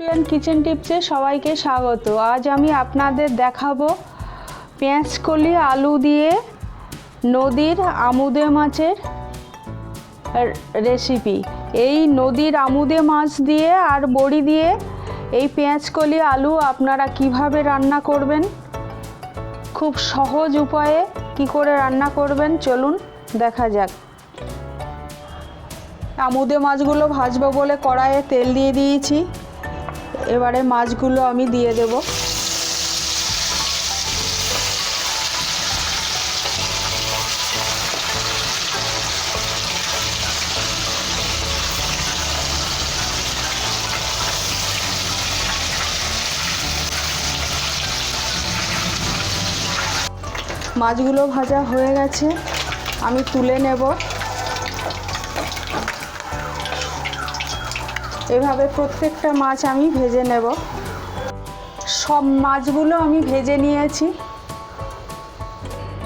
Indian kitchen টিপসে সবাইকে স্বাগত। আজ আমি আপনাদের দেখাবো পেঁয়াজকলি আলু দিয়ে নদীর আমুদে মাছের রেসিপি এই নদীর আমুদে মাছ দিয়ে আর বড়ি দিয়ে এই পেঁয়াজকলি আলু আপনারা কীভাবে রান্না করবেন, খুব সহজ উপায়ে কি করে রান্না করবেন, চলুন দেখা যাক। আমুদে মাছগুলো ভাজবো বলে কড়াইয়ে তেল দিয়ে দিয়েছি। এবারে মাছগুলো আমি দিয়ে দেব। মাছগুলো ভাজা হয়ে গেছে আমি তুলে নেব। এভাবে প্রত্যেকটা মাছ আমি ভেজে নেব। সব মাছগুলো আমি ভেজে নিয়েছি।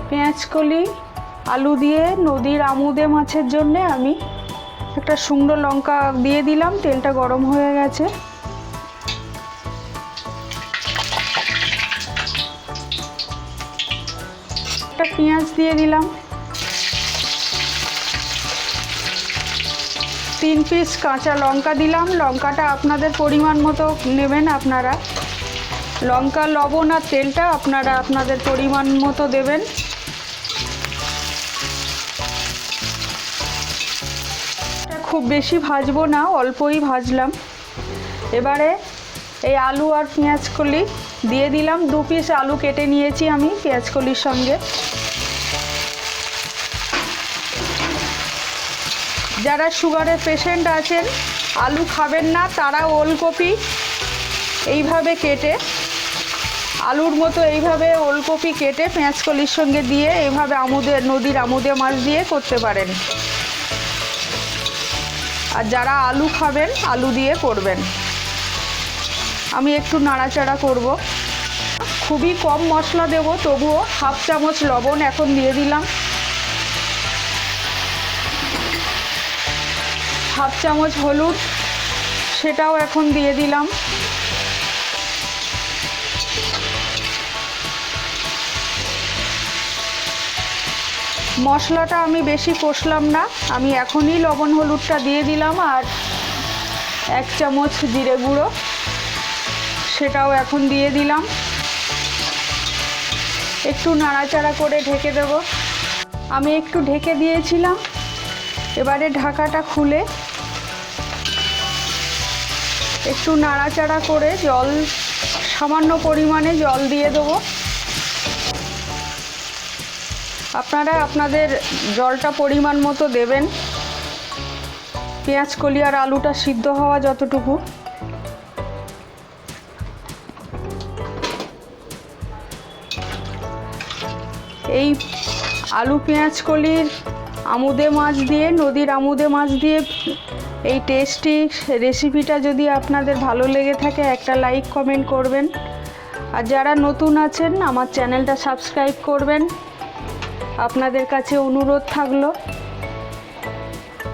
পেঁয়াজকলি আলু দিয়ে, নদীর আমুদে মাছের জন্যে আমি একটা শুকনো লঙ্কা দিয়ে দিলাম, তেলটা গরম হয়ে গেছে। একটা পেঁয়াজ দিয়ে দিলাম। তিন পিস কাঁচা লঙ্কা দিলাম। লঙ্কাটা আপনাদের পরিমাণ মতো নেবেন আপনারা। লঙ্কা, লবণ আর তেলটা আপনারা আপনাদের পরিমাণ মতো দেবেন। খুব বেশি ভাজবো না, অল্পই ভাজলাম। এবারে এই আলু আর পেঁয়াজকলি দিয়ে দিলাম। দু পিস আলু কেটে নিয়েছি আমি পেঁয়াজকলির সঙ্গে। যারা সুগারের পেশেন্ট আছেন, আলু খাবেন না, তারা ওলকপি এইভাবে কেটে, আলুর মতো এইভাবে ওলকপি কেটে পেঁয়াজকলির সঙ্গে দিয়ে এইভাবে আমুদে, নদীর আমুদে মাছ দিয়ে করতে পারেন। আর যারা আলু খাবেন, আলু দিয়ে করবেন। আমি একটু নাড়াচাড়া করব। খুবই কম মশলা দেব, তবুও হাফ চামচ লবণ এখন দিয়ে দিলাম। হাফ চামচ হলুদ, সেটাও এখন দিয়ে দিলাম। মশলাটা আমি বেশি কষলাম না, আমি এখনই লবণ হলুদটা দিয়ে দিলাম আর এক চামচ জিরে গুঁড়ো, সেটাও এখন দিয়ে দিলাম। একটু নাড়াচাড়া করে ঢেকে দেব। আমি একটু ঢেকে দিয়েছিলাম, এবারে ঢাকাটা খুলে একটু নাড়াচাড়া করে জল, সামান্য পরিমাণে জল দিয়ে দেবো। আপনারা আপনাদের জলটা পরিমাণ মতো দেবেন। পেঁয়াজ কলি আর আলুটা সিদ্ধ হওয়া যতটুকু। এই আলু পেঁয়াজ কলির আমুদে মাছ দিয়ে, নদীর আমুদে মাছ দিয়ে এই টেস্টি রেসিপিটা যদি আপনাদের ভালো লেগে থাকে, একটা লাইক কমেন্ট করবেন। আর যারা নতুন আছেন, আমার চ্যানেলটা সাবস্ক্রাইব করবেন। আপনাদের কাছে অনুরোধ থাকল।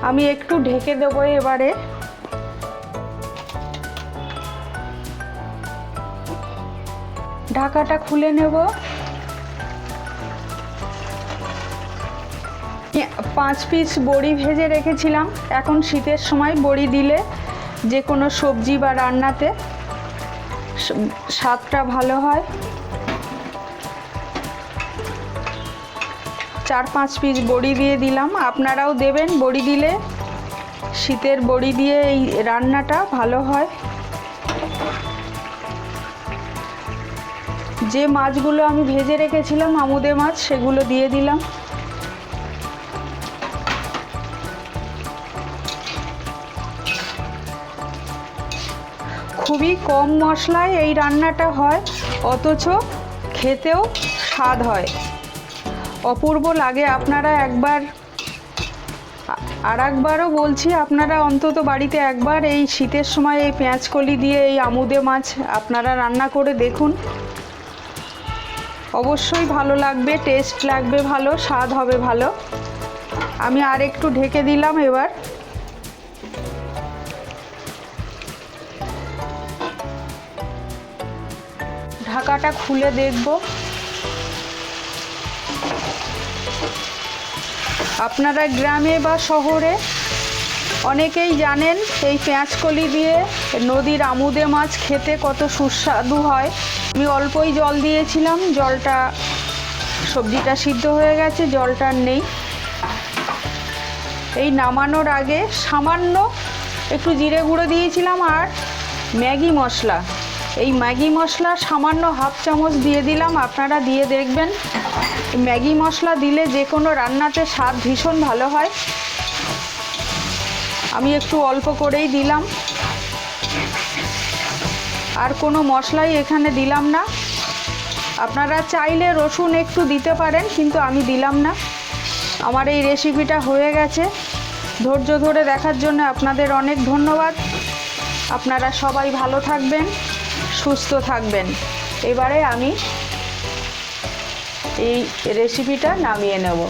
আমি একটু ঢেকে দেবো এবারে। ঢাকাটা খুলে নেব। পাঁচ পিস বড়ি ভেজে রেখেছিলাম। এখন শীতের সময় বড়ি দিলে যে কোনো সবজি বা রান্নাতে স্বাদটা ভালো হয়। চার পাঁচ পিস বড়ি দিয়ে দিলাম। আপনারাও দেবেন। বড়ি দিলে শীতের বড়ি দিয়ে এই রান্নাটা ভালো হয়। যে মাছগুলো আমি ভেজে রেখেছিলাম, আমুদে মাছ, সেগুলো দিয়ে দিলাম। খুবই কম মশলায় এই রান্নাটা হয়, অথচ খেতেও স্বাদ হয়। অপূর্ব লাগে, আপনারা একবার আর একবারও বলছি, আপনারা অন্তত বাড়িতে একবার এই শীতের সময় এই পেঁয়াজকলি দিয়ে এই আমুদে মাছ আপনারা রান্না করে দেখুন। অবশ্যই ভালো লাগবে, টেস্ট লাগবে ভালো, স্বাদ হবে ভালো। আমি আর একটু ঢেকে দিলাম এবার। ঢাকাটা খুলে দেখব। আপনারা গ্রামে বা শহরে অনেকেই জানেন এই পেঁয়াজকলি দিয়ে নদীর আমুদে মাছ খেতে কত সুস্বাদু হয়। আমি অল্পই জল দিয়েছিলাম, জলটা, সবজিটা সিদ্ধ হয়ে গেছে, জলটা নেই। এই নামানোর আগে সামান্য একটু জিরে গুঁড়ো দিয়েছিলাম আর ম্যাগি মশলা। এই ম্যাগি মশলা সামান্য হাফ চামচ দিয়ে দিলাম, আপনারা দিয়ে দেখবেন। ম্যাগি মশলা দিলে যে কোনো রান্নাতে স্বাদ ভীষণ ভালো হয়। আমি একটু অল্প করেই দিলাম। আর কোনো মশলাই এখানে দিলাম না। আপনারা চাইলে রসুন একটু দিতে পারেন, কিন্তু আমি দিলাম না। আমার এই রেসিপিটা হয়ে গেছে। ধৈর্য ধরে দেখার জন্য আপনাদের অনেক ধন্যবাদ। আপনারা সবাই ভালো থাকবেন। সুস্থ থাকবেন। এবারে আমি এই রেসিপিটা নামিয়ে নেব।